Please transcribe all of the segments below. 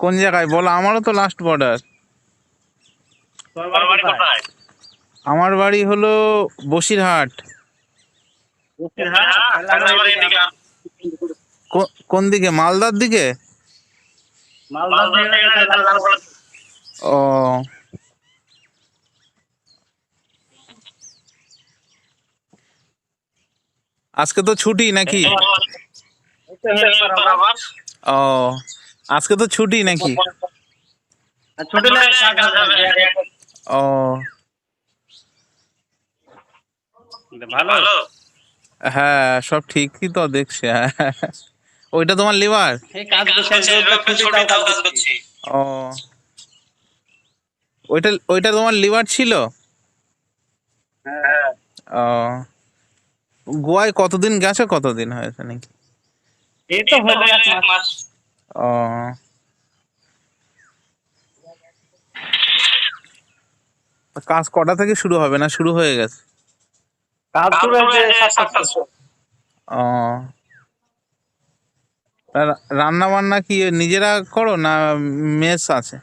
কোন জায়গায়? বলো আমারও তো লাস্ট বর্ডার তোমার বাড়ি কোথায়? আমার বাড়ি হলো বসিরহাট। কোন দিকে? মালদার দিকে? ও। আজকে তো ছুটি নাকি? ও। আজকে তো ছুটি নাকি? ছুটি ও। ভালো? হ্যাঁ সব ঠিকই তো দেখছি হ্যাঁ। ওইটা তোমার লিভার? ও। ওইটা ওইটা তোমার লিভার ছিল? হ্যাঁ। ও। গোয়ায় কতদিন গেছো? কতদিন হয়েছে নাকি? এই তো হলো এক মাস। কাজ কটা থেকে শুরু হবে না? শুরু হয়ে গেছে। কাজ শুরু হয়েছে সাতটা ও রান্না বান্না কি নিজেরা করো না মেস আছে?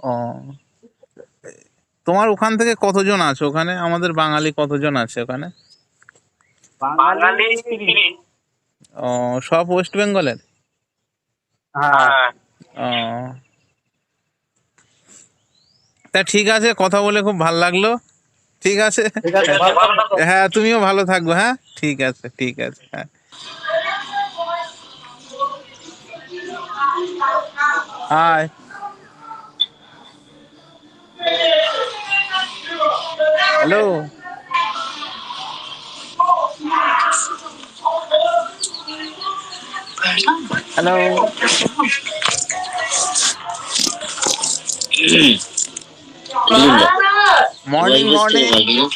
ও তোমার ওখান থেকে কতজন আছে ওখানে? আমাদের বাঙালি কতজন আছে ওখানে? বাঙালি ও সব ওয়েস্ট বেঙ্গলের হ্যাঁ। ও। তা ঠিক আছে কথা বলে খুব ভালো লাগল। ঠিক আছে। হ্যাঁ তুমিও ভালো থাকবে হ্যাঁ? ঠিক আছে ঠিক আছে হ্যাঁ। Hi hello Hello. Hmm. morning, morning.